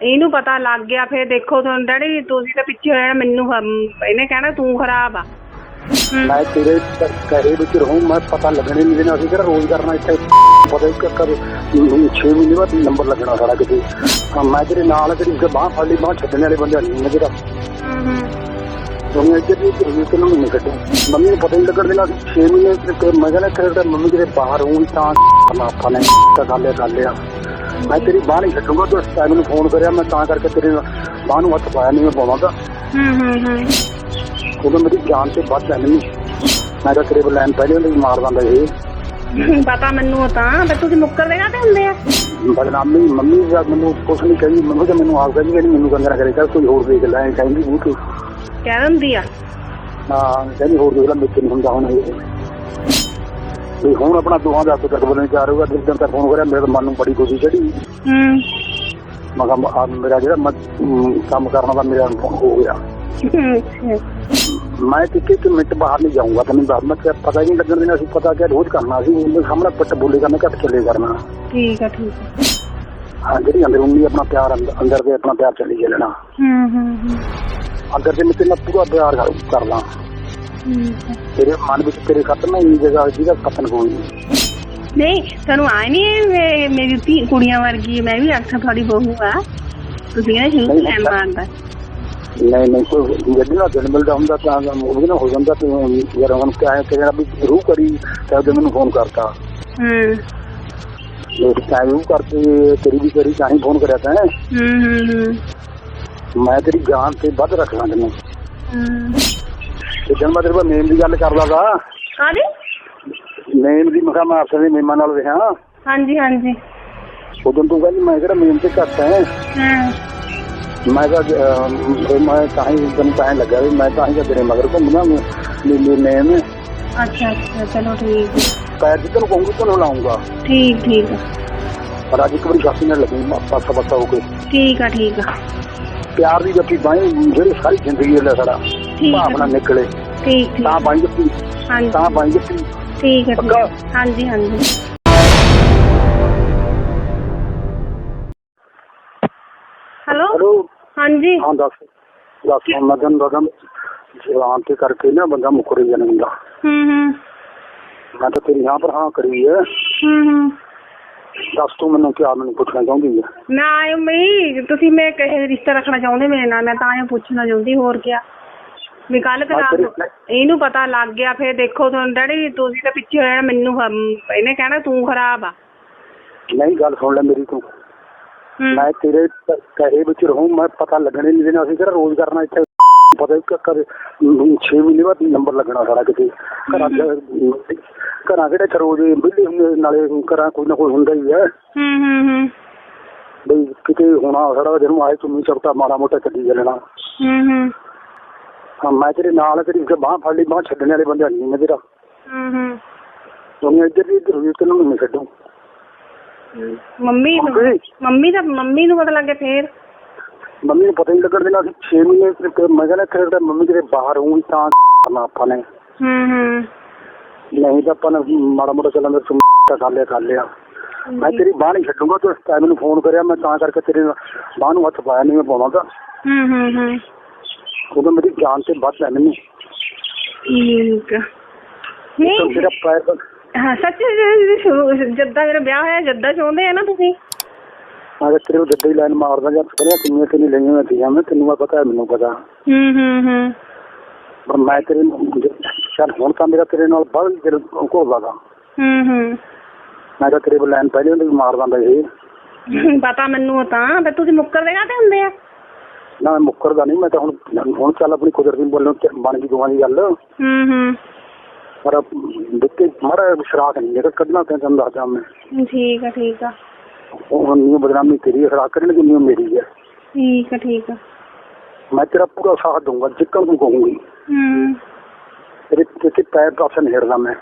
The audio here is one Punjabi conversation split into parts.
ਇਹਨੂੰ ਪਤਾ ਲੱਗ ਗਿਆ ਫੇਰ ਦੇਖੋ ਤੁਹਾਨੂੰ ਡੈਡੀ ਤੁਸੀਂ ਤਾਂ ਪਿੱਛੇ ਹੋ ਜਾਣਾ ਮੈਨੂੰ ਇਹਨੇ ਕਹਿਣਾ ਤੂੰ ਖਰਾਬ ਆ। ਮੈਂ ਤੇਰੇ ਕਹੇ ਵਿੱਚ ਰਹੂੰ ਮੈਂ ਪਤਾ ਲੱਗਣੇ ਨਹੀਂ ਦੇਣਾ ਅਸੀਂ ਕਿਹੜਾ ਰੋਜ਼ ਕਰਨਾ ਇੱਥੇ। ਪਤਾ ਹੀ ਕਰ 6 ਮਹੀਨੇ ਬਾਅਦ ਨੰਬਰ ਲੱਗਣਾ ਸਾਡਾ ਕਿਤੇ। ਹਾਂ, ਮੈਂ ਤੇਰੇ ਨਾਲ ਤੇਰੀ ਬਾਹ ਫੜ ਲਈ ਬਾਹ ਛੱਡਣ ਵਾਲੇ ਬੰਦੇ ਨਹੀਂ ਮੈਂ ਜਿਹੜਾ। ਦੁਨੀਆ ਇੱਧਰ ਦੀ ਇੱਧਰ ਵੀ ਤੈਨੂੰ ਨਹੀਂ ਕੱਢੂ ਮੰਮੀ ਨੂੰ ਪਤਾ ਹੀ ਨਹੀਂ ਲੱਗਣ ਦੇਣਾ 6 ਮਹੀਨੇ ਤੇ- ਮੈਂ ਕਹਿੰਦਾ ਕਿ ਮੰਮੀ ਕਿਤੇ ਬਾਹਰ ਹੋਊਗੀ ਤਾਂ ਕਰਨਾ ਆਪਾਂ ਨੇ ਤਾਂ ਗੱਲ ਇਹ ਗੱਲ ਆ ਮੈਂ ਤੇਰੀ ਬਾਹ ਨਹੀਂ ਛੱਡੂਗਾ ਤੂੰ ਟਾਈਮ ਮੈਨੂੰ ਫੋਨ ਕਰਿਆ ਮੈਂ ਤਾਂ ਕਰਕੇ ਤੇਰੇ ਬਾਹ ਨੂੰ ਹੱਥ ਪਾਇਆ ਨਹੀਂ ਮੈਂ ਪਾਵਾਂਗਾ। ਹਮ। ਉਦੋਂ ਮੇਰੀ ਜਾਨ ਤੇ ਵੱਧ ਹੈ ਨਹੀਂ ਮੈਂ ਤਾਂ ਤੇਰੇ ਲੈਣ ਪਹਿਲੇ ਹੁੰਦੇ ਮਾਰ ਦਿੰਦਾ ਇਹ ਪਤਾ ਮੈਨੂੰ ਤਾਂ ਪਰ ਤੁਸੀਂ ਮੁੱਕਰ ਦੇਗਾ ਤੇ ਹੁੰਦੇ ਆ। ਬਦਨਾਮੀ ਮੰਮੀ ਜਦ ਮੈਨੂੰ ਕੁਛ ਨਹੀਂ ਕਹਿੰਦੀ ਮੈਨੂੰ ਤਾਂ ਮੈਨੂੰ ਕਹਿੰਦੀ ਨਹੀਂ ਮੈਨੂੰ ਕੰਗਰਾ ਕਰੇਗਾ ਕੋਈ ਹੋਰ ਦੇਖ ਲੈ ਕਹਿੰਦੀ ਬੂਤ ਕਹਿ ਦਿੰਦੀ ਆ। ਹਾਂ ਕਹਿੰਦੀ ਹੋਰ ਦੇਖ ਲੈ ਮੇਰੇ ਨਹੀਂ ਹੁੰਦਾ ਹੁਣ ਇਹ। ਵੀ ਹੁਣ ਆਪਣਾ ਦੋਹਾਂ ਦਾ ਤੱਕ ਬੋਲਣ ਚਾਹ ਰਹੂਗਾ ਜਿਸ ਦਿਨ ਤੱਕ ਫੋਨ ਕਰਿਆ ਮੇਰੇ ਤਾਂ ਮਨ ਨੂੰ ਬੜੀ ਖੁਸ਼ੀ ਚੜੀ ਹਮ ਮੈਂ ਕਿਹਾ ਆਹ ਮੇਰਾ ਜਿਹੜਾ ਮੈਂ, ਅਮ, ਕੰਮ ਕਰਨ ਦਾ ਮੇਰਾ ਹੋ ਗਿਆ। ਅੱਛਾ। ਮੈਂ ਕਿਤੇ ਕਿ ਮਿੰਟ ਬਾਹਰ ਨਹੀਂ ਜਾਊਂਗਾ ਤੈਨੂੰ ਦੱਸ ਮੈਂ ਕਿਹਾ ਪਤਾ ਹੀ ਨਹੀਂ ਲੱਗਣ ਦੇਣਾ ਸੀ ਪਤਾ ਕਿ ਰੋਜ਼ ਕਰਨਾ ਸੀ ਉਹਦੇ ਸਾਹਮਣੇ ਪਿੱਟ ਬੋਲੇਗਾ ਮੈਂ ਘੱਟ ਚੱਲੇ ਕਰਨਾ। ਠੀਕ ਆ ਠੀਕ ਆ। ਹਾਂ ਜਿਹੜੀ ਅੰਦਰੂਨੀ ਆਪਣਾ ਪਿਆਰ ਅੰਦਰ- ਅੰਦਰ ਦੇ ਆਪਣਾ ਪਿਆਰ ਚੱਲੀ ਚੱਲਣਾ। ਹਮ ਹਮ ਹਮ ਠੀਕ ਆ। ਤੇਰੇ ਮਨ ਵਿੱਚ ਤੇਰੇ ਖਤਮ ਨਹੀਂ ਜਗ੍ਹਾ ਜਿਹਦਾ ਖਤਮ ਕੋਈ ਨਹੀਂ ਨਹੀਂ ਤੁਹਾਨੂੰ ਆਏ ਨਹੀਂ ਮੇਰੀ ਧੀ ਕੁੜੀਆਂ ਵਰਗੀ ਮੈਂ ਵੀ ਆਖਾਂ ਤੁਹਾਡੀ ਬਹੂ ਆ। ਤੁਸੀਂ ਕਹਿੰਦੇ ਸ਼ੁਰੂ ਟਾਈਮ ਮਾਰਦਾ। ਨਹੀਂ ਨਹੀਂ ਕੋਈ ਜਦੋਂ ਨਾ ਦਿਨ ਮਿਲਦਾ ਹੁੰਦਾ ਤਾਂ ਉਹ ਵੀ ਨਾ ਹੋ ਜਾਂਦਾ ਤੇ ਯਾਰ ਹੁਣ ਕਿਆ ਹੈ ਤੇਰਾ ਵੀ ਰੂਹ ਕਰੀ ਤਾਂ ਉਹਦੇ ਮੈਨੂੰ ਫੋਨ ਕਰਤਾ। ਇਹ ਤਾਂ ਰੂਹ ਕਰਕੇ ਤੇਰੀ ਵੀ ਕਰੀ ਤਾਂ ਹੀ ਫੋਨ ਕਰਿਆ ਤਾਂ ਹਮ ਹਮ ਮੈਂ ਤੇਰੀ ਜਾਨ ਤੇ ਵੱਧ ਰੱਖਣਾ ਤੈਨੂੰ। ਹਮ ਤੇ ਜਦ ਮੈਂ ਤੇਰੇ ਕੋਲ ਨੇਮ ਦੀ ਗੱਲ ਕਰਦਾ ਤਾ ਕਾਦੀ ਨੇਮ ਦੀ ਮੈਂ ਕਿਹਾ ਮੈਂ ਆਪਸੇ ਦੇ ਮੇਮਾਂ ਨਾਲ ਰਿਹਾ। ਹਾਂਜੀ ਹਾਂਜੀ। ਉਦੋਂ ਤੂੰ ਕਹਿੰਦੀ ਮੈਂ ਕਿਹੜਾ ਮੇਮ ਤੇ ਘੱਟ ਹੈ। ਹਾਂ। ਮੈਂ ਤਾਂ ਅਹ, ਫਿਰ ਮੈਂ ਤਾਂ ਹੀ ਤੈਨੂੰ ਤਾਂ ਹੀ ਲੱਗਾ ਵੀ ਮੈਂ ਤਾਂ ਹੀ ਤਾਂ ਤੇਰੇ ਮਗਰ ਘੁੰਮਣਾ ਮੇਲੇ ਨੇਮ ਅੱਛਾ ਅੱਛਾ ਚਲੋ ਠੀਕ। ਆ। ਪੈਰ ਜਿੱਧਰ ਕਹੂੰਗੀ ਤੁਹਾਨੂੰ ਲਾਉਂਗਾ। ਠੀਕ ਠੀਕ ਆ। ਪਰ ਅੱਜ ਇੱਕ ਵਾਰੀ ਸਾਥੀ ਨਾਲ ਲੱਗੀ ਪਾਸਾ ਪਾਸਾ ਹੋ ਕੇ। ਠੀਕ ਆ ਠੀਕ ਆ। ਪਿਆਰ ਦੀ ਜੱਫੀ ਬਾਈ ਜਿਹੜੀ ਸਾਰੀ ਜ਼ਿੰਦਗੀ ਲੈ ਸਾਡਾ। ਠੀਕ ਆ ਭਾਵਨਾ ਨਿਕਲੇ। ਠੀਕ ਠੀਕ। ਤਾਂ ਬਾਈ ਜੱਫੀ ਹਾਂਜੀ। ਤਾਂ ਬਾਈ ਜੱਫੀ ਠੀਕ ਹੈ ਠੀਕ ਪੱਕਾ? ਹੈ। ਹਾਂਜੀ ਹਾਂਜੀ। ਹੈਲੋ? ਹੈਲੋ? ਹਾਂਜੀ। ਹਾਂ ਦੱਸ। ਦੱਸ ਤੈਨੂੰ ਦੱਸਾਂ ਜਵਾਨ ਤੇ ਕਰਕੇ ਨਾ ਬੰਦਾ ਮੁਕਰ ਜਾਂਦਾ ਹੂੰ ਹੂੰ। ਮੈਂ ਤਾਂ ਤੇਰੀ ਹਾਂ ਪਰ ਹਾਂ ਕਰੀ ਹੈ ਹੂੰ ਹੂੰ। ਦੱਸ ਤੂੰ ਮੈਨੂੰ ਕਿਆ ਮੈਨੂੰ ਪੁੱਛਣਾ ਚਾਹੁੰਦੀ ਹੈ ਨਾ ਆਇਓ ਮਈ ਤੁਸੀਂ ਮੈਂ ਕਹੇ ਰਿਸ਼ਤਾ ਰੱਖਣਾ ਚਾਹੁੰਦੇ ਮੇਰੇ ਨਾਲ ਮੈਂ ਤਾਂ ਇਹ ਪੁੱਛਣਾ ਚਾਹੁੰਦੀ ਹੋਰ ਕੀ ਵੀ ਕੱਲ ਤੇਰੇ- ਇਹਨੂੰ ਪਤਾ ਲੱਗ ਗਿਆ ਫੇਰ ਦੇਖੋ ਤੁਹਾਨੂੰ ਡੈਡੀ ਤੁਸੀਂ ਤਾਂ ਪਿੱਛੇ ਹੋ ਜਾਣਾ ਮੈਨੂੰ ਇਹਨੇ ਕਹਿਣਾ ਤੂੰ ਖਰਾਬ ਆ। ਨਹੀਂ ਗੱਲ ਸੁਣ ਲੈ ਮੇਰੀ ਤੂੰ। ਮੈਂ ਤੇਰੇ ਕ- ਕਹੇ ਵਿੱਚ ਰਹੂੰ ਮੈਂ ਪਤਾ ਲੱਗਣੇ ਨਹੀਂ ਦੇਣਾ ਅਸੀਂ ਕਿਹੜਾ ਰੋਜ਼ ਕਰਨਾ ਇੱਥੇ? ਪਤਾ ਹੀ ਕਰ 6 ਮਹੀਨੇ ਬਾਅਦ ਨੰਬਰ ਲੱਗਣਾ ਸਾਡਾ ਕਿਤੇ। ਘਰਾਂ ਚ ਘਰਾਂ ਕਿਹੜੇ ਚ ਰੋਜ਼ ਬਿੱਲੀ ਹੁੰਦੇ ਨਾਲੇ ਘਰਾਂ ਕੋਈ ਨਾ ਕੋਈ ਹੁੰਦਾ ਹੀ ਹੈ ਹੂੰ ਹੂੰ ਹੂੰ। ਬਈ ਕਿਤੇ ਹੋਣਾ ਸਾਡਾ ਜਦੋਂ ਆਏ ਤੂੰ ਚਪਟਾ ਮਾੜਾ ਮੋਟਾ ਚੱਲੀ ਚੱਲਣਾ। ਹੂੰ ਹੂੰ। ਹਾਂ ਮੈਂ ਤੇਰੇ ਨਾਲ ਤੇਰੀ ਬਾਹ ਫੜ ਲਈ ਬਾਹ ਛੱਡਣ ਵਾਲੇ ਬੰਦੇ ਨਹੀਂ ਮੈਂ ਤੇਰਾ। ਹੂੰ ਹੂੰ। ਦੁਨੀਆ ਇੱਧਰ ਦੀ ਇੱਧਰ ਤੈਨੂੰ ਨਹੀਂ ਛੱਡੂ। ਮੰਮੀ ਨੂੰ ਮੰਮੀ? ਮੰਮੀ ਦਾ ਮੰਮੀ ਨੂੰ ਪਤਾ ਲੱਗ ਗਿਆ ਫੇਰ? ਮੰਮੀ ਨੂੰ ਪਤਾ ਹੀ ਨਹੀਂ ਲੱਗਣ ਦੇਣਾ ਅਸੀਂ 6 ਮਹੀਨੇ ਤੇ- ਤੇ ਮੈਂ ਕਹਿੰਦਾ ਕਿ ਮੰਮੀ ਕਿਤੇ ਬਾਹਰ ਹੋਊਗੀ ਤਾਂ ਕਰਨਾ ਆਪਾਂ ਨੇ। ਹੂੰ ਹੂੰ। ਨਹੀਂ ਤਾਂ ਆਪਾਂ ਨੇ ਮਾੜਾ ਮੋਟਾ ਚੱਲਣ ਦਾ ਤਾਂ ਕਰ ਲਿਆ ਕਰ ਲਿਆ। ਮੈਂ ਤੇਰੀ ਬਾਹ ਨਹੀਂ ਛੱਡੂਗਾ ਤੂੰ ਟਾਈਮ ਮੈਨੂੰ ਫੋਨ ਕਰਿਆ ਮੈਂ ਤਾਂ ਕਰਕੇ ਤੇਰੇ ਬਾਹ ਨੂੰ ਹੱਥ ਪਾਇਆ ਨਹੀਂ ਮੈਂ ਪਾਵਾਂਗਾ ਹੂੰ ਹੂੰ ਹੂੰ। ਉਦੋਂ ਮੇਰੀ ਜਾਨ ਤੇ ਵੱਧ ਹੈ ਮੈਨੂੰ। ਠੀਕ ਆ। ਤਾਂ ਨਹੀਂ। ਪੈਰ ਹਾਂ ਸੱਚ ਜੀ, ਸ਼ੁਰੂ ਜੱਦਾ ਮੇਰਾ ਵਿਆਹ ਹੋਇਆ ਜੱਦਾ ਚਾਹੁੰਦੇ ਆ ਨਾ ਤੁਸੀਂ? ਮੈਂ ਤੇਰੇ ਗੱਡੀ ਦੀ ਲਾਈਨ ਮਾਰਦਾ ਜਾਂ ਪਹਿਲਾਂ ਕਿੰਨੀਆਂ ਕਿੰਨੀ ਲਈਆਂ ਹੋਈਆਂ ਤੀਆਂ। ਮੈਂ ਤੈਨੂੰ ਮੈਂ ਪਤਾ ਹੈ ਮੈਨੂੰ ਪਤਾ। ਹੂੰ ਹੂੰ ਹੂੰ। ਪਰ ਮੈਂ ਤੇਰੇ ਨੂੰ ਚੱਲ ਹੁਣ ਤਾਂ ਮੇਰਾ ਤੇਰੇ ਨਾਲ ਬਹੁਤ ਜਿਹੜਾ ਕੋਲ ਲਗਾ ਹੂੰ ਹੂੰ। ਮੈਂ ਤਾਂ ਤੇਰੇ ਕੋਲ ਲਾਈਨ ਪਹਿਲੇ ਹੁੰਦੇ ਵੀ ਮਾਰ ਦਿੰਦਾ ਇਹ। ਪਤਾ ਮੈਨੂੰ ਤਾਂ ਪਰ ਤੁਸੀਂ ਮੁੱਕਰ ਦੇਗਾ ਤੇ ਹੁੰਦੇ ਆ? ਨਾ ਮੈਂ ਮੁੱਕਰਦਾ ਨਹੀਂ ਮੈਂ ਤਾਂ ਹੁਣ ਹੁਣ ਚੱਲ ਆਪਣੀ ਕੁਦਰਤੀ ਬੋਲਣ ਤੇ ਬਣ ਗਈ ਦੋਵਾਂ ਦੀ ਗੱਲ। ਹੂੰ ਹੂੰ। ਪਰ ਦਿੱਤੇ ਮਾਰਾ ਸ਼ਰਾਕ ਨਹੀਂ ਜਿਹੜਾ ਕੱਢਣਾ ਤੇ ਤੈਨੂੰ ਦੱਸਦਾ ਮੈਂ। ਠੀਕ ਆ ਠੀਕ ਆ। ਉਹ ਹੁਣ ਨਹੀਂ ਬਦਨਾਮੀ ਤੇਰੀ ਹੈ, ਸ਼ਰਾਕ ਕੱਢਣ ਦੀ ਨਹੀਂ ਮੇਰੀ ਹੈ ਠੀਕ ਆ ਠੀਕ ਆ। ਮੈਂ ਤੇਰਾ ਪੂਰਾ ਸਾਥ ਦਊਂਗਾ ਜਿੱਕਣ ਤੂੰ ਕਹੂੰਗੀ। ਹੂੰ। ਤੇਰੇ ਤੇ ਪੈਰ ਪਾਸੇ ਨਹੀਂ ਹਟਦਾ ਮੈਂ।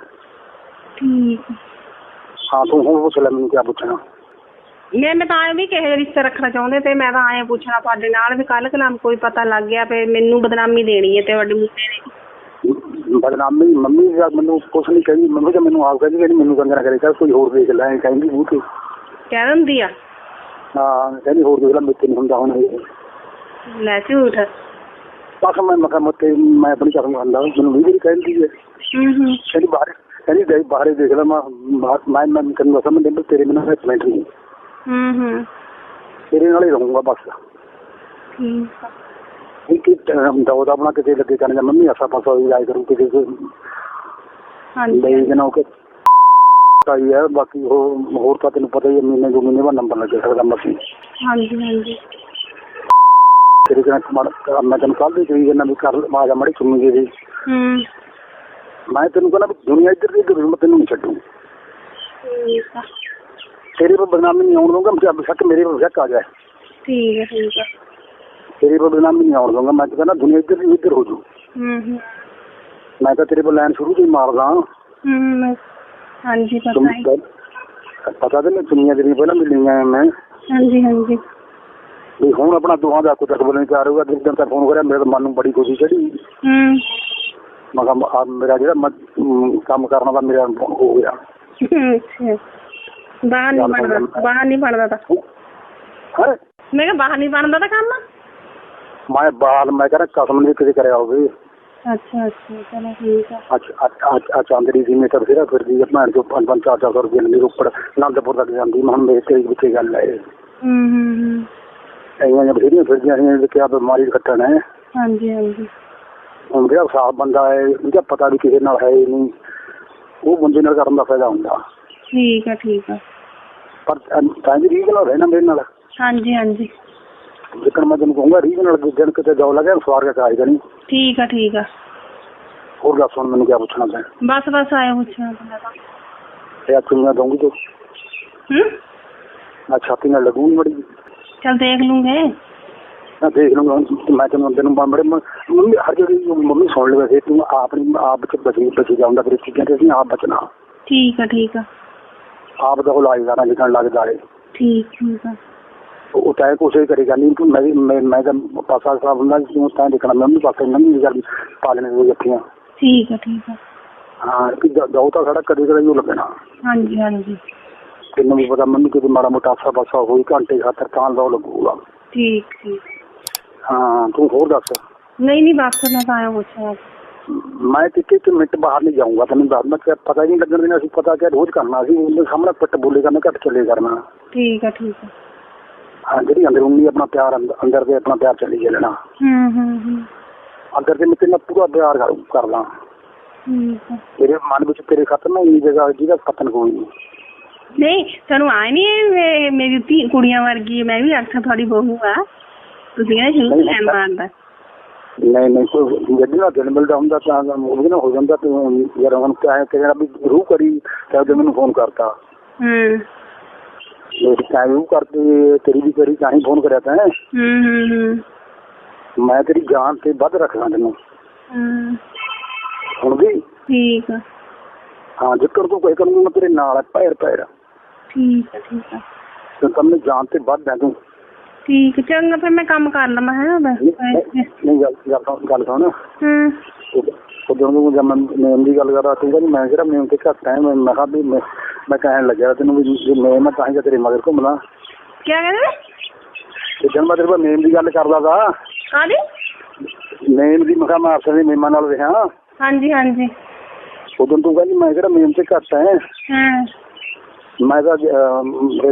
ਠੀਕ ਆ। ਹਾਂ ਤੂੰ ਹੁਣ ਪੁੱਛ ਲੈ ਮੈਨੂੰ ਕੀ ਪੁੱਛਣਾ? ਮੈਂ ਮੈਂ ਤਾਂ ਐਂ ਵੀ ਕਿਸੇ ਰਿਸ਼ਤਾ ਰੱਖਣਾ ਚਾਹੁੰਦੇ ਤੇ ਮੈਂ ਤਾਂ ਐਂ ਪੁੱਛਣਾ ਤੁਹਾਡੇ ਨਾਲ ਵੀ ਕੱਲ ਕਲਾਮ ਕੋਈ ਪਤਾ ਲੱਗ ਗਿਆ ਫੇ ਮੈਨੂੰ ਬਦਨਾਮੀ ਦੇਣੀ ਹੈ ਤੁਹਾਡੇ ਮੁੰਡੇ ਨੇ। ਬਦਨਾਮੀ ਮੰਮੀ ਜਦ ਮੈਨੂੰ ਕੁਛ ਨਹੀਂ ਕਹਿੰਦੀ ਮੰਮੀ ਤਾਂ ਮੈਨੂੰ ਆਪ ਕਹਿੰਦੀ ਕਿ ਮੈਨੂੰ ਕੰਗਰਾ ਕਰੇਗਾ ਕੋਈ ਹੋਰ ਦੇਖ ਲੈ ਕਹਿੰਦੀ ਬੂਤ ਕਹਿ ਦਿੰਦੀ ਆ? ਹਾਂ ਕਹਿੰਦੀ ਹੋਰ ਦੇਖ ਲੈ ਮੇਤੇ ਨਹੀਂ ਹੁੰਦਾ ਹੁਣ ਇਹ। ਲੈ ਝੂਠ। ਬਸ ਮੈਂ ਮਖਾ ਮੱਤੇ ਮੈਂ ਆਪਣੀ ਕਰਮ ਖਾਂਦਾ ਮੈਨੂੰ ਵੀ ਕਹਿੰਦੀ ਹੈ। ਹੂੰ ਹੂੰ। ਕਹਿੰਦੀ ਬਾਹਰ ਕਹਿੰਦੀ ਗਈ ਬਾਹਰੇ ਦੇਖ ਲੈ ਮੈਂ ਬਾਹਰ- ਮੈਂ ਮੈਂ ਕਹਿੰਦਾ ਸਮਝ ਨਹੀਂ ਤੇਰੇ ਬਿਨਾਂ ਮੈਂ ਮਿੰਟ ਨਹੀਂ। ਹੂੰ ਹੂੰ ਤੇਰੇ ਨਾਲ ਹੀ ਰਹੂੰਗਾ ਬਸ। ਠੀਕ ਆ। ਇੱਕ ਦੌਦ ਆਪਣਾ ਕਿਤੇ ਲੱਗੇ ਕਰਨ ਜਾਂ ਮੰਮੀ ਆਸਾ ਪਾਸਾ ਹੋਈ ਜਾਇ ਕਰੂ ਕਿਤੇ ਹਾਂਜੀ ਲਈ ਜਨਾ ਕਿ ਤਾਈ ਹੈ ਬਾਕੀ ਉਹ ਹੋਰ ਤਾਂ ਤੈਨੂੰ ਪਤਾ ਹੀ ਹੈ ਮਹੀਨੇ ਦੋ ਮਹੀਨੇ ਬਾਅਦ ਨੰਬਰ ਲੱਗ ਸਕਦਾ ਮਸੀਂ ਹਾਂਜੀ ਹਾਂਜੀ। ਤੇਰੇ ਕੋਲ ਕਮੜ ਮੈਂ ਤੈਨੂੰ ਕੱਲ ਵੀ ਕਹੀ ਜਾਂਦਾ ਵੀ ਕਰ ਆਵਾਜ਼ ਮੜੀ ਸੁਣੀ ਜੀ ਹੂੰ। ਮੈਂ ਤੈਨੂੰ ਕਹਿੰਦਾ ਵੀ ਦੁਨੀਆ ਇੱਧਰ ਦੀ ਇੱਧਰ ਮੈਂ ਤੈਨੂੰ ਨਹੀਂ ਛੱਡੂ। ਠੀਕ ਆ। ਤੇਰੇ ਪਰ ਬਦਨਾਮੀ ਨਹੀਂ ਆਉਣ ਦੂੰਗਾ ਮੈਂ ਸ਼ੱਕ ਮੇਰੇ ਪਰ ਸ਼ੱਕ ਆ ਜਾਏ ਠੀਕ ਹੈ ਠੀਕ ਆ ਤੇਰੇ ਪਰ ਬਦਨਾਮੀ ਨਹੀਂ ਆਉਣ ਦੂੰਗਾ ਮੈਂ ਤਾਂ ਕਹਿੰਦਾ ਦੁਨੀਆ ਇੱਧਰ ਦੀ ਇੱਧਰ ਹੋ ਜੂ ਹੂੰ ਹੂੰ। ਮੈਂ ਤਾਂ ਤੇਰੇ ਪਰ ਲਾਈਨ ਸ਼ੁਰੂ ਤੋਂ ਹੀ ਮਾਰਦਾ ਹੂੰ ਮੈਂ- ਹਾਂਜੀ ਪਤਾ ਹੈ। ਪਤਾ ਤੇ ਨਹੀਂ ਦੁਨੀਆ ਦੇ ਵੀ ਪਹਿਲਾਂ ਮਿਲੀਆਂ ਮੈਂ। ਹਾਂਜੀ ਹਾਂਜੀ। ਵੀ ਹੁਣ ਆਪਣਾ ਦੋਹਾਂ ਦਾ ਕੁਝ ਬੋਲਣ ਚਾਹ ਰਹੂਗਾ ਜਿਸ ਦਿਨ ਤੱਕ ਫੋਨ ਕਰਿਆ ਮੇਰੇ ਤਾਂ ਮਨ ਨੂੰ ਬੜੀ ਖੁਸ਼ੀ ਚੜੀ। ਹੂੰ। ਮੈਂ ਕਿਹਾ ਆਹ ਮੇਰਾ ਜਿਹੜਾ ਮੈਂ, ਕੰਮ ਕਰਨ ਦਾ ਮੇਰਾ ਹੋ ਗਿਆ। ਅੱਛਾ। ਬਾਹਰ ਨਹੀਂ ਬਣਦਾ ਬਾਹਰ ਨਹੀਂ। ਬਣਦਾ ਤਾਂ। ਹੈ? ਮੈਂ ਕਿਹਾ ਬਾਹਰ ਨਹੀਂ ਬਣਦਾ ਤਾਂ ਕੰਮ? ਮੈਂ ਬਾਲ ਮੈਂ ਕਹਿੰਦਾ ਕਸਮ ਨਹੀਂ ਕਿਤੇ ਕਰਿਆ ਹੋਵੇ। ਅੱਛਾ ਅੱਛਾ ਚਲੋ ਠੀਕ ਆ। ਅੱਜ ਅੱਜ ਅੱਜ ਅੱਜ ਚਾਂਦਰੀ ਦੀ ਮੇਟਰ ਫੇਰਾ ਫਿਰਦੀ ਹੈ ਭੈਣ ਪੰਜ ਪੰਜ ਚਾਰ ਚਾਰ ਸੌ ਰੁਪਏ ਲੈਂਦੀ ਤੱਕ ਜਾਂਦੀ ਮੈਂ ਹੁਣ ਮੇਰੇ ਤੇ ਵਿੱਚ ਗੱਲ ਹੈ। ਹੂੰ ਹੂੰ ਹੂੰ। ਐਵੇਂ ਜਿਹੀਆਂ ਬਥੇਰੀਆਂ ਫਿਰਦੀਆਂ ਨੇ ਕਿ ਆ ਬਿਮਾਰੀ ਘਟਣ ਹੈ। ਹਾਂਜੀ ਹਾਂਜੀ। ਹੁਣ ਜਿਹੜਾ ਸਾਫ਼ ਬੰਦਾ ਹੈ ਉਹਦਾ ਪਤਾ ਵੀ ਕਿਸੇ ਨਾਲ ਹੈ ਹੀ ਨਹੀਂ। ਉਹ ਬੰਦੇ ਨਾਲ ਕਰਨ ਦਾ ਫਾਇਦਾ ਹੁੰਦਾ। ਠੀਕ ਆ ਠੀਕ ਆ। ਪਰ ਤਾਂ ਜੀ ਰੀਜ ਨਾਲ ਰਹਿਣਾ ਮੇਰੇ ਨਾਲ। ਹਾਂਜੀ ਹਾਂਜੀ। ਜਿੱਕਣ ਮੈਂ ਤੈਨੂੰ ਕਹੂੰਗਾ ਰੀਜ ਨਾਲ ਦਿਨ ਕਿਤੇ ਜਾਉ ਲੱਗਿਆ ਸਵਾਰ ਕੇ ਕਾਇਦਾ ਨਹੀਂ ਠੀਕ ਆ ਠੀਕ ਆ। ਹੋਰ ਦੱਸ ਹੁਣ ਮੈਨੂੰ ਕੀ ਪੁੱਛਣਾ ਤੈਂ? ਬਸ ਬਸ ਆਏ ਪੁੱਛਣਾ ਤਾਂ ਮੈਂ ਤਾਂ। ਇਹ ਆ ਦਊਂਗੀ ਤੂੰ? ਹੂੰ? ਆ ਛਾਤੀ ਨਾਲ ਲੱਗੂਗੀ ਬੜੀ ਚਲ ਦੇਖ ਲੂੰਗੇ। ਮੈਂ ਦੇਖ ਲੂੰਗਾ ਮੈਂ ਤੈਨੂੰ ਅੰਦਰ ਨੂੰ ਬੜੇ ਮੰਮੀ ਹਰ ਜਿਹੜੀ ਮੰਮੀ ਸੁਣ ਲਵੇ ਤੂੰ ਆਪਣੀ ਆਪ ਚ ਬਚੀ ਬਚੀ ਜਾਉਂਦਾ ਫਿਰ ਚੀਜ਼ਾਂ ਤੇ ਅਸੀਂ ਆਪ ਬਚਣਾ। ਠੀਕ ਆ ਠੀਕ ਆ। ਆਪ ਦਾ ਇਲਾਜ ਕਰਨਾ ਜਿਕਣ ਲੱਗਦਾ ਹੈ ਠੀਕ ਠੀਕ ਆ। ਉਹ ਤਾਂ ਕੋਸ਼ਿਸ਼ ਕਰੇਗਾ ਨਹੀਂ ਮੈਂ ਮੈਂ ਮੈਂ ਤਾਂ ਪਾਸਾ ਸਾਹਿਬ ਹੁੰਦਾ ਜਿਉਂ ਤਾਂ ਦੇਖਣਾ ਮੈਂ ਵੀ ਪਾਸੇ ਨਹੀਂ ਗੱਲ ਪਾਲਣੇ ਦੀ ਅੱਖੀਆਂ। ਠੀਕ ਆ ਠੀਕ ਆ। ਹਾਂ ਕਿ ਦੋ ਤਾਂ ਸਾਡਾ ਕਦੇ ਕਦੇ ਹੀ ਲੱਗਣਾ। ਹਾਂਜੀ ਹਾਂਜੀ। ਤੈਨੂੰ ਵੀ ਪਤਾ ਮੈਨੂੰ ਕਿਤੇ ਮਾੜਾ ਮੋਟਾ ਆਸਾ ਪਾਸਾ ਹੋਈ ਘੰਟੇ ਖਾਤਰ ਤਾਂ ਲੋ ਲੱਗੂਗਾ। ਠੀਕ ਠੀਕ। ਹਾਂ ਤੂੰ ਹੋਰ ਦੱਸ। ਨਹੀਂ ਨਹੀਂ ਬਸ ਮੈਂ ਤਾਂ ਆਇਆ ਪੁੱਛਣਾ। ਮੈਂ ਤੇ ਇੱਕ ਮਿੰਟ ਬਾਹਰ ਨਹੀਂ ਜਾਊਂਗਾ ਤੈਨੂੰ ਦੱਸ ਮੈਂ ਕਿਹਾ ਪਤਾ ਹੀ ਨਹੀਂ ਲੱਗਣ ਦੇਣਾ ਸੀ ਪਤਾ ਕਿ ਰੋਜ਼ ਕਰਨਾ ਸੀ ਉਹਦੇ ਸਾਹਮਣੇ ਪਿੱਟ ਬੋਲੇ ਕਰਨਾ ਘੱਟ ਚੱਲੇ ਕਰਨਾ। ਠੀਕ ਆ ਠੀਕ ਆ। ਹਾਂ ਜਿਹੜੀ ਅੰਦਰੂਨੀ ਆਪਣਾ ਪਿਆਰ ਅੰਦ- ਅੰਦਰ ਦੇ ਆਪਣਾ ਪਿਆਰ ਚੱਲੀ ਚੱਲਣਾ। ਹੂੰ ਹੂੰ ਹੂੰ। ਅੰਦਰ ਦੇ ਮਿੱਤੇ ਨਾਲ ਪੂਰਾ ਪਿਆਰ ਕਰ ਆ। ਤੇਰੇ ਮਨ ਵਿੱਚ ਤੇਰੇ ਖਤਮ ਹੈ ਇੰਨੀ ਜਗ੍ਹਾ ਜਿਹਦਾ ਖਤਮ ਕੋਈ ਨਹੀਂ। ਨਹੀਂ ਤੁਹਾਨੂੰ ਆਏ ਨਹੀਂ ਮੇਰੀ ਧੀ ਕੁੜੀਆਂ ਵਰਗੀ ਹੈ, ਮੈਂ ਵੀ ਅਕਸਰ ਤੁਹਾਡੀ ਬਹੂ ਆ। ਤੁਸੀਂ ਕਹਿੰਦੇ ਸ਼ੁਰੂ ਤੋਂ ਮਾਰਦਾ ਨਹੀਂ ਨਹੀਂ ਕੋਈ ਜਿਹੜੀ ਨਾਲ ਦਿਨ ਮਿਲਦਾ ਹੁੰਦਾ ਤਾਂ ਉਹਦੇ ਨਾਲ ਹੋ ਜਾਂਦਾ ਤੇ ਯਾਰ ਹੁਣ ਕਿਹਾ ਕਿ ਜਿਹੜਾ ਵੀ ਰੂਹ ਕਰੀ ਤਾਂ ਉਹਦੇ ਮੈਨੂੰ ਫੋਨ ਕਰਤਾ। ਹੂੰ। ਮੇਰੀ ਤਾਂ ਰੂਹ ਕਰਦੀ ਤੇਰੀ ਵੀ ਕਰੀ ਤਾਂ ਹੀ ਫੋਨ ਕਰਿਆ ਤਾਂ। ਹੂੰ ਹੂੰ ਹੂੰ। ਮੈਂ ਤੇਰੀ ਜਾਨ ਤੇ ਵੱਧ ਰੱਖਦਾ ਤੈਨੂੰ। ਹੂੰ। ਹੁਣ ਵੀ ਠੀਕ ਆ। ਹਾਂ ਜਿੱਕਰ ਤੂੰ ਕੋਈ ਕਰੂੰਗਾ ਮੈਂ ਤੇਰੇ ਨਾਲ ਹੈ ਪੈਰ ਪੈਰ। ਠੀਕ ਆ ਠੀਕ ਆ। ਤੇ ਤੈਨੂੰ ਜਾਨ ਤੇ ਵੱਧ ਹੈ ਤੂੰ। ਠੀਕ ਆ, ਚੰਗਾ ਫਿਰ ਮੈਂ ਕੰਮ ਕਰ ਲਵਾਂ ਹੈ ਨਹੀਂ ਨਹੀਂ ਗੱਲ ਗੱਲ ਸੁਣ- ਗੱਲ ਸੁਣ। ਹੂੰ। ਉਦੋਂ ਨੂੰ ਜਦ ਮੈਂ ਮੇਮ ਦੀ ਗੱਲ ਕਰਦਾ ਤੂੰ ਕਹਿੰਦੀ ਮੈਂ ਕਿਹੜਾ ਮੇਮ ਤੇ ਘੱਟ ਹੈ ਮੈਂ ਮੈਂ ਕਿਹਾ ਵੀ ਮੈਂ ਮੈਂ ਕਹਿਣ ਲੱਗਿਆ ਤੈਨੂੰ ਵੀ ਜੇ ਮੈਂ ਮੈਂ ਤਾਂ ਹੀ ਤਾਂ ਤੇਰੇ ਮਗਰ ਘੁੰਮਣਾ। ਕੀ ਕਹਿੰਦੇ? ਜਦੋਂ ਮੈਂ ਤੇਰੇ ਕੋਲ ਮੇਮ ਦੀ ਗੱਲ ਕਰਦਾ ਤਾ ਕਾਦੀ ਮੇਮ ਦੀ ਮੈਂ ਕਿਹਾ ਮੈਂ ਅਫਸਰ ਦੀ ਮੇਮਾਂ ਨਾਲ ਰਿਹਾ। ਹਾਂਜੀ ਹਾਂਜੀ। ਉਦੋਂ ਤੂੰ ਕਹਿੰਦੀ ਮੈਂ ਕਿਹੜਾ ਮੇਮ ਤੇ ਘੱਟ ਹੈ ਹਾਂ। ਮੈਂ ਤਾਂ ਅਹ,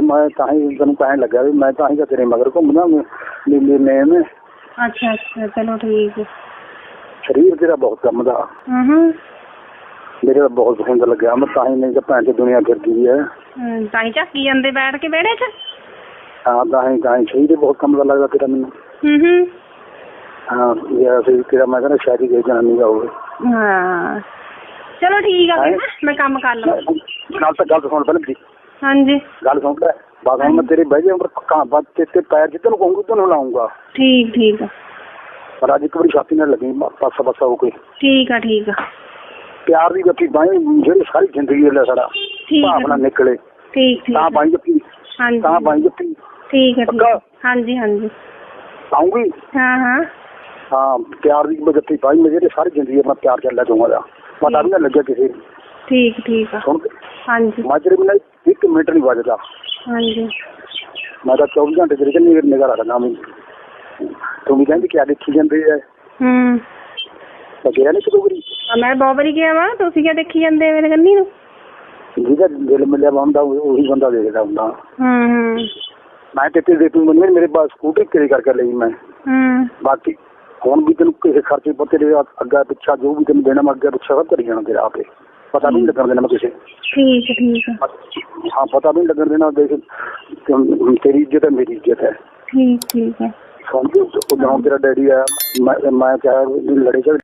ਮੈਂ ਤਾਂ ਹੀ ਤੈਨੂੰ ਕਹਿਣ ਲੱਗਾ ਵੀ ਮੈਂ ਤਾਂ ਹੀ ਤਾਂ ਤੇਰੇ ਮਗਰ ਘੁੰਮਦਾ ਨੀਲੇ ਮੇਮ ਅੱਛਾ ਅੱਛਾ ਚਲੋ ਠੀਕ ਹੈ। ਸਰੀਰ ਤੇਰਾ ਬਹੁਤ ਕੰਮ ਦਾ ਹੂੰ ਹੂੰ ਮੇਰੇ ਤਾਂ ਬਹੁਤ ਪਸੰਦ ਲੱਗਿਆ ਮੈਂ ਤਾਂ ਹੀ ਨਹੀਂ ਤਾਂ ਭੈਣ ਤੇ ਦੁਨੀਆ ਫਿਰਦੀ ਹੈ। ਹਮ, ਤਾਂ ਹੀ ਝਾਕੀ ਜਾਂਦੇ ਬੈਠ ਕੇ ਵਿਹੜੇ 'ਚ? ਹਾਂ ਤਾਂ ਹੀ ਤਾਂ ਹੀ ਸਰੀਰ ਤੇ ਬਹੁਤ ਕੰਮ ਦਾ ਲੱਗਦਾ ਤੇਰਾ ਮੈਨੂੰ। ਹੂੰ ਹੂੰ ਹਾਂ ਯਾਰ ਸਰੀਰ ਤੇਰਾ ਮੈਂ ਕਹਿੰਦਾ ਸ਼ਾਇਦ ਹੀ ਕਿਸੇ ਜਨਾਨੀ ਦਾ ਹੋਵੇ। ਹਾਂ। ਚਲੋ ਠੀਕ ਆ ਫਿਰ ਮੈਂ ਕੰਮ ਕਰ ਲਵਾਂ। ਨਾਲ ਤਾਂ ਗੱਲ ਸੁਣ ਪਹਿਲਾਂ ਮੇਰੀ। ਹਾਂਜੀ ਗੱਲ ਸੁਣ ਲੈ ਬਾਅਦ ਹੁਣ ਮੈਂ ਤੇਰੇ ਬਹਿ ਜਾ ਪਰ ਕਾਂ ਬਾਤ ਤੇ ਤੇ ਪੈਰ ਜਿੱਦਨ ਕਹੂੰਗਾ ਉਦੋਂ ਨੂੰ ਲਾਉਂਗਾ ਠੀਕ ਠੀਕ ਆ ਪਰ ਅੱਜ ਇੱਕ ਵਾਰੀ ਛਾਤੀ ਨਾਲ ਲੱਗੀ ਪਾਸਾ ਪਾਸਾ ਹੋ ਕੇ ਠੀਕ ਆ ਠੀਕ ਆ ਪਿਆਰ ਦੀ ਗੱਤੀ ਬਾਈ ਜਿਹੜੀ ਸਾਰੀ ਜ਼ਿੰਦਗੀ ਲੈ ਸਾਡਾ ਠੀਕ ਆ ਭਾਵਨਾ ਨਿਕਲੇ ਠੀਕ ਠੀਕ ਤਾਂ ਆ। ਬਾਈ ਜੱਪੀ ਹਾਂਜੀ ਤਾਂ ਬਾਈ ਜੱਪੀ ਠੀਕ ਆ ਠੀਕ ਆ। ਪੱਕਾ? ਹਾਂਜੀ ਹਾਂਜੀ ਆਉਂਗੀ ਹਾਂ ਹਾਂ ਹਾਂ ਪਿਆਰ ਦੀ ਗੱਤੀ ਬਾਈ ਮੇਰੇ ਜਿਹੜੀ ਸਾਰੀ ਜ਼ਿੰਦਗੀ ਮੈਂ ਦਾ ਪਤਾ। ਠੀਕ ਠੀਕ ਆ। ਹਾਂਜੀ। ਮਾਜਰੇ ਬਿਨਾਂ ਇੱਕ ਮਿੰਟ ਨਹੀਂ ਵੱਜਦਾ। ਹਾਂਜੀ। ਮੈਂ ਤਾਂ 24 ਘੰਟੇ ਤੇਰੇ ਕੰਨੀ ਨਿਗਾਹ ਰੱਖਦਾ ਮੈਂ। ਤੂੰ ਵੀ ਕਹਿੰਦੀ ਕਿ ਆ ਦੇਖੀ ਜਾਂਦੇ ਆ। ਹੂੰ। ਕਿਹਾ ਨਹੀਂ ਕਿਦੋਂ ਕਰੀ ਮੈਂ ਬਹੁਤ ਵਾਰੀ ਕਿਹਾ ਵਾ ਤੁਸੀਂ ਕਿਆ ਦੇਖੀ ਜਾਂਦੇ ਮੇਰੇ ਕੰਨੀ ਨੂੰ? ਜਿਹਦਾ ਦਿਲ ਮਿਲਿਆ ਹੁੰਦਾ ਉਹ- ਬੰਦਾ ਦੇਖਦਾ ਹੁੰਦਾ। ਹੂੰ ਹੂੰ। ਮੈਂ ਤੇ ਤੇ ਤੂੰ ਮੈਨੂੰ ਮੇਰੇ ਪਾਸ ਸਕੂਟਰ ਕਿਰੇ ਕਰਕੇ ਲਈ ਮੈਂ। ਹੂੰ। ਬਾਕੀ ਹੁਣ ਵੀ ਤੈਨੂੰ ਕਿਸੇ ਖਰਚੇ ਪਰ ਤੇਰੇ ਅੱਗਾ ਪਿੱਛਾ ਜੋ ਵੀ ਤੈਨੂੰ ਦੇਣਾ ਮੈਂ ਅੱਗੇ ਪਿੱਛਾ ਸਭ ਕਰੀ ਜਾਣਾ ਤੇਰਾ ਆਪੇ। ਪਤਾ ਨਹੀਂ ਲੱਗਣ ਦੇਣਾ ਕਿਸੇ ਠੀਕ ਠੀਕ ਹੈ। ਪਤਾ ਨਹੀਂ ਲੱਗਣ ਦੇਣਾ ਦੇਖ ਤੇਰੀ ਇੱਜ਼ਤ ਹੈ ਮੇਰੀ ਇੱਜ਼ਤ ਹੈ। ਠੀਕ ਠੀਕ ਹੈ। ਸਮਝੋ ਉਹ ਜਦੋਂ ਤੇਰਾ ਡੈਡੀ ਆ ਮੈਂ ਮੈਂ ਕਿਹਾ ਲੜੇ ਝਗੜੇ